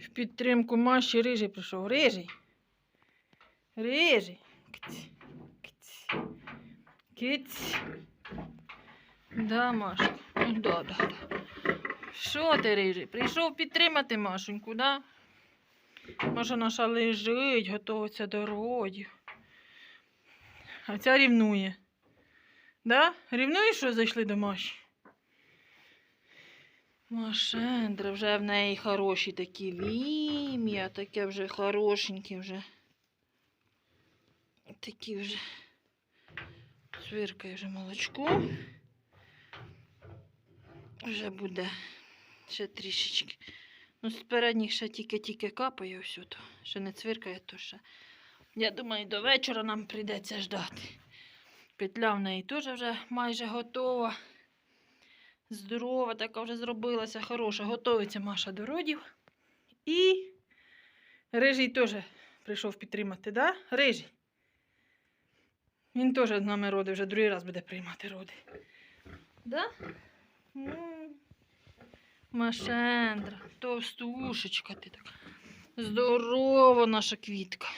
В підтримку Маші рижий прийшов. Рижий. Рижий. Кць, кць, кць. Да, Машка. Ну, да, да, да. Що ти, рижий? Прийшов підтримати Машеньку, да? Маша наша лежить, готується до родів. А ця рівнує. Да? Рівнуєш, що зайшли до Маші? Машендра, вже в неї хороші такі вім'я, таке вже хорошенькі вже. Такі вже. Свиркає вже молочко. Вже буде ще трішечки. Ну, з передніх ще тільки-тільки капає все то. Ще не цвиркає, то ще. Я думаю, до вечора нам прийдеться ждати. Петля в неї теж вже майже готова. Здорова, така вже зробилася, хороша. Готується Маша до родів. І Рижий теж прийшов підтримати, да? Рижий. Він теж з нами роди, вже другий раз буде приймати роди. Да? М. Машендра, товстушечка ти така. Здорова наша квітка.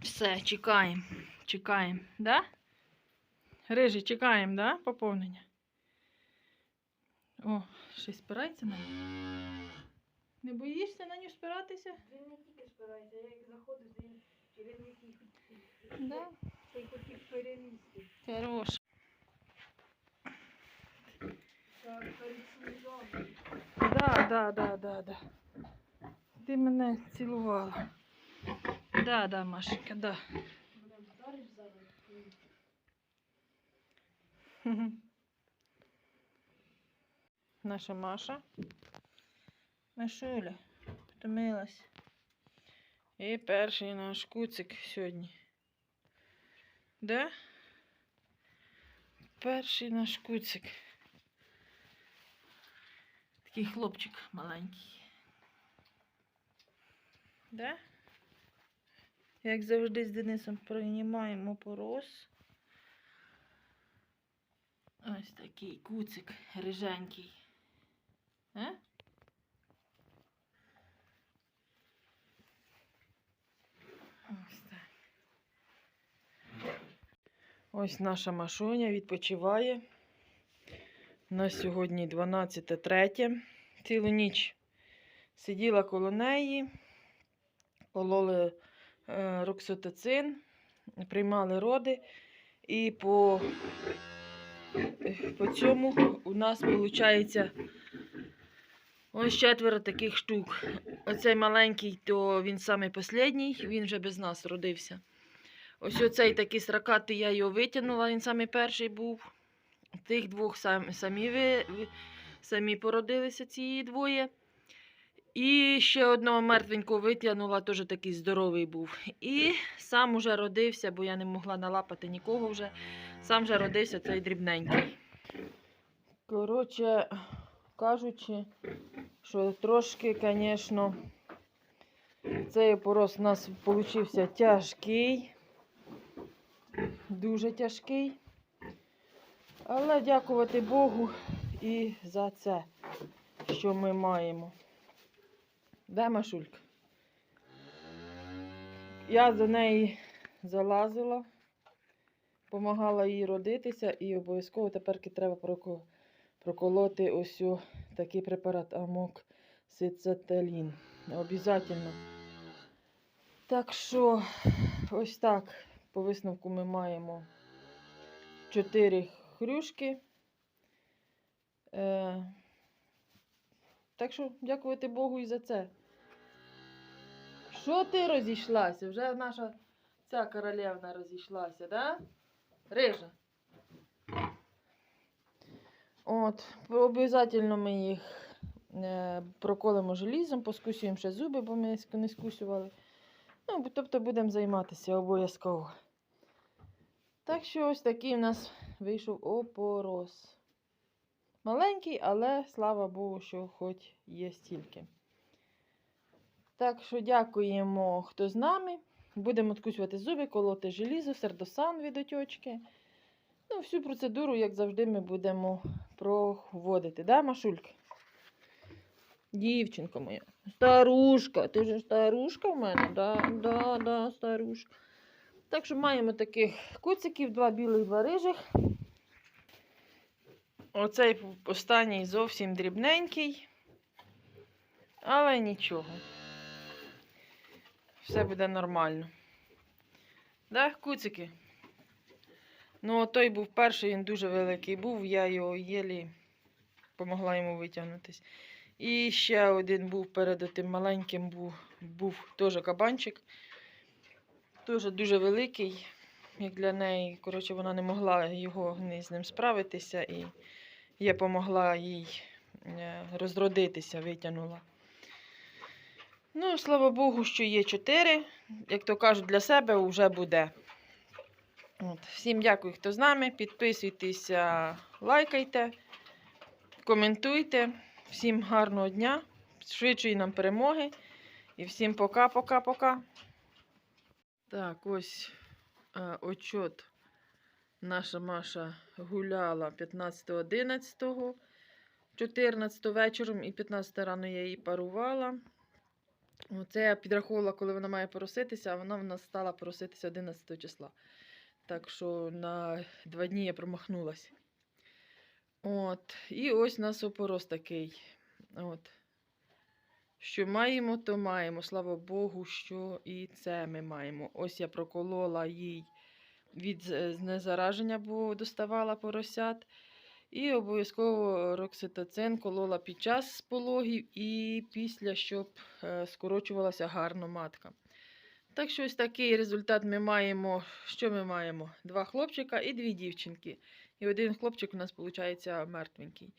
Все, чекаємо. Чекаємо, да? Рижий, чекаємо, да? Поповнення. О, щось спирається на нього. Не боїшся на нього спиратися? Він не тільки спирається, я як заходив, то він через який Да. цей хотів перелізти. Хорош. Так, да, да, да, да. Ти мене цілувала. Да, да, Машенька, да. Наша Маша. Машуля, втомилась. І перший наш куцик сьогодні. Да? Перший наш куцик. Такий хлопчик маленький. Да? Як завжди з Денисом приймаємо порос. Ось такий куцик риженький. Е? Ось так. Ось наша машуня відпочиває. У нас сьогодні 12.03. Цілу ніч сиділа коло неї, кололи е, роксотацин, приймали роди. І по по цьому у нас виходить ось четверо таких штук. Оцей маленький, то він самий останній, він вже без нас родився. Ось оцей такий сракатий, я його витягнула, він самий перший був. Тих двох самі самі, самі породилися ці двоє. І ще одного мертвенького витягнула, теж такий здоровий був. І сам уже родився, бо я не могла налапати нікого вже. Сам же родився цей дрібненький. Коротше, кажучи, що трошки, звісно, цей опорос у нас вийшов тяжкий, дуже тяжкий. Але дякувати Богу і за це, що ми маємо. Де Машулька? Я за неї залазила допомагала їй родитися, і обов'язково тепер треба проколоти ось такий препарат амоксицеталін. Обязательно. Так що, ось так, по висновку ми маємо 4 хрюшки. Е, так що, дякувати Богу і за це. Що ти розійшлася? Вже наша ця королевна розійшлася, да? Рижа. От, обов'язково ми їх е, проколимо желізом, поскусюємо ще зуби, бо ми не скусювали. Ну, тобто будемо займатися обов'язково. Так що ось такий у нас вийшов опорос. Маленький, але слава Богу, що хоч є стільки. Так що дякуємо, хто з нами. Будемо откусювати зуби, колоти желізо, сердосан від отьочки. Ну, всю процедуру, як завжди, ми будемо проводити. Да, Машулька? Дівчинка моя. Старушка. Ти ж старушка в мене? Да, да, да, старушка. Так що маємо таких куциків, два білих, два рижих. Оцей останній зовсім дрібненький. Але нічого. Все буде нормально. Да, куцики? Ну, той був перший, він дуже великий був, я його єлі допомогла йому витягнутись. І ще один був перед тим маленьким, був, був теж кабанчик. Теж дуже великий, як для неї. Коротше, вона не могла його ні з ним справитися, і я допомогла їй е, розродитися, витягнула. Ну, слава Богу, що є чотири. Як то кажуть, для себе вже буде. От. Всім дякую, хто з нами. Підписуйтеся, лайкайте, коментуйте. Всім гарного дня, швидшої нам перемоги. І всім пока-пока-пока. Так, ось е, отчет. Наша Маша гуляла 15.11, 14 вечором і 15 рано я її парувала. Оце я підраховувала, коли вона має пороситися, а вона в нас стала пороситися 11 числа. Так що на два дні я промахнулася. От. І ось у нас опорос такий. От. Що маємо, то маємо. Слава Богу, що і це ми маємо. Ось я проколола їй від з- знезараження, бо доставала поросят. І обов'язково рокситоцин колола під час пологів і після, щоб е, скорочувалася гарно матка. Так що ось такий результат ми маємо. Що ми маємо? Два хлопчика і дві дівчинки. І один хлопчик у нас, виходить, мертвенький.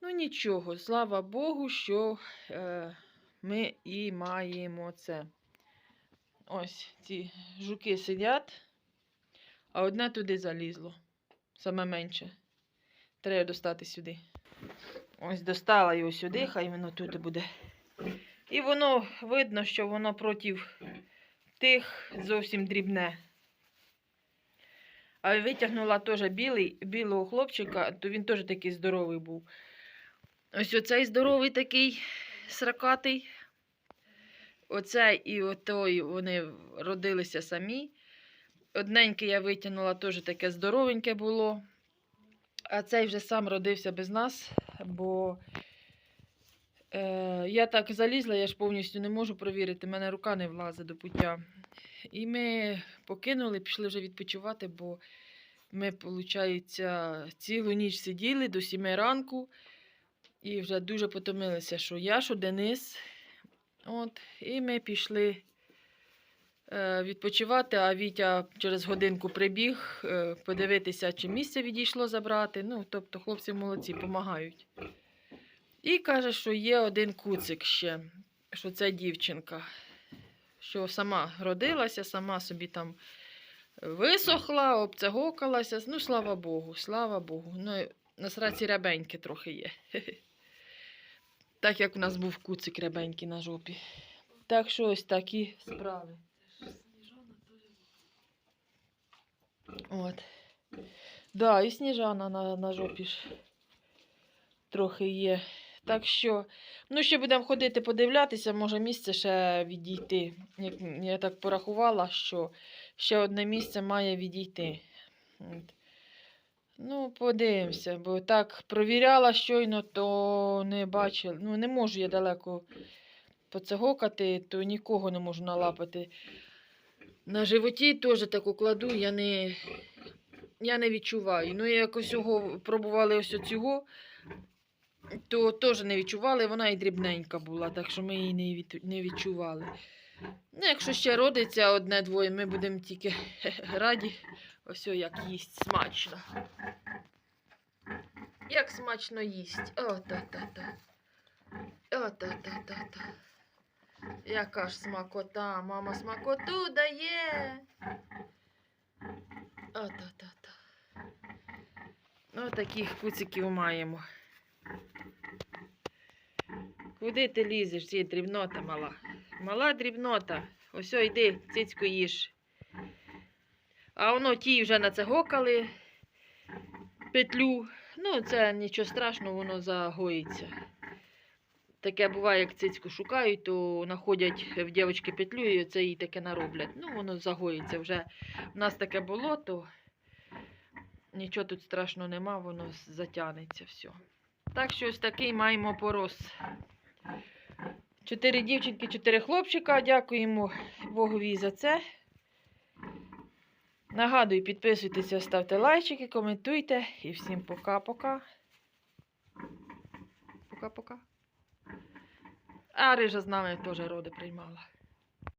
Ну нічого, слава Богу, що е, ми і маємо це. Ось ці жуки сидять, а одне туди залізло. Саме менше. Треба достати сюди. Ось достала його сюди, хай воно тут буде. І воно видно, що воно проти тих зовсім дрібне. А витягнула теж білий, білого хлопчика, то він теж такий здоровий був. Ось оцей здоровий такий сракатий. Оцей і отой вони родилися самі. Одненький я витягнула, теж таке здоровеньке було. А цей вже сам родився без нас, бо е, я так залізла, я ж повністю не можу провірити, мене рука не влазить до пуття. І ми покинули, пішли вже відпочивати, бо ми, виходить, цілу ніч сиділи до сіми ранку і вже дуже потомилися, що я, що Денис. От, і ми пішли відпочивати, а Вітя через годинку прибіг е, подивитися, чи місце відійшло забрати. Ну, тобто хлопці молодці, допомагають. І каже, що є один куцик ще, що це дівчинка, що сама родилася, сама собі там висохла, обцегокалася. Ну, слава Богу, слава Богу. Ну, на сраці рябеньки трохи є. Так як у нас був куцик рябенький на жопі. Так що ось такі справи. От. Да, і сніжана на, на жопі ж трохи є. Так що, ну, ще будемо ходити подивлятися, може місце ще відійти. Як я так порахувала, що ще одне місце має відійти. От. Ну, подивимося, бо так провіряла щойно, то не бачила. Ну, не можу я далеко поцегокати, то нікого не можу налапати. На животі теж таку кладу, я не, я не відчуваю. Ну, якось його пробували ось цього, то теж не відчували, вона і дрібненька була, так що ми її не, від, не відчували. Ну, якщо ще родиться одне-двоє, ми будемо тільки раді. Ось як їсть смачно. Як смачно їсть. О, та-та-та. О, та-та-та-та. Яка ж смакота, мама смакоту дає. О, та-та-та. Ну, таких куциків маємо. Куди ти лізеш, є дрібнота мала? Мала дрібнота. Ось йди, цицьку їж. А воно ті вже нацегокали петлю. Ну, це нічого страшного, воно загоїться. Таке буває, як цицьку шукають, то знаходять в дівчинки петлю і це їй таке нароблять. Ну, воно загоїться вже. У нас таке було, то нічого тут страшного нема, воно затягнеться все. Так що ось такий маємо порос. Чотири дівчинки, чотири хлопчика. Дякуємо Богові за це. Нагадую, підписуйтеся, ставте лайчики, коментуйте. І всім пока-пока. Пока-пока. A reža znamenje tože rode premala.